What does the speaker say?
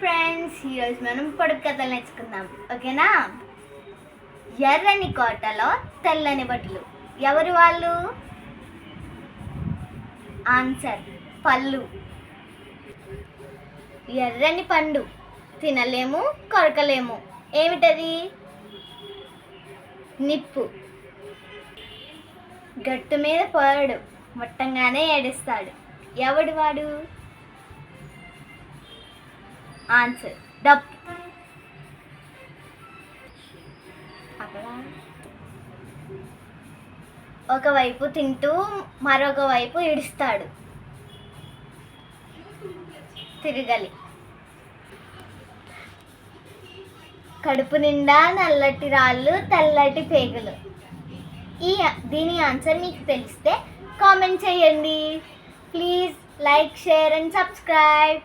Friends ఈరోజు మనం పొడుగు కథలు నేర్చుకుందాం. ఓకేనా? ఎర్రని కోటలో తెల్లని బట్టలు. ఎవరు వాళ్ళు? ఆన్సర్ పళ్ళు. ఎర్రని పండు. తినలేము కొరకలేము. ఏమిటది? నిప్పు. గట్టు మీద పోయాడు. మొట్టంగానే ఏడుస్తాడు. ఎవడు వాడు? ఆన్సర్ డప్ అక్కడ ఒకవైపు తింటూ మరొక వైపు ఇడుస్తాడు తిరగలి. కడుపు నిండా నల్లటి రాళ్ళు తెల్లటి పేగులు. ఈ దీని ఆన్సర్ మీకు తెలిస్తే కామెంట్ చేయండి. Please like share and subscribe.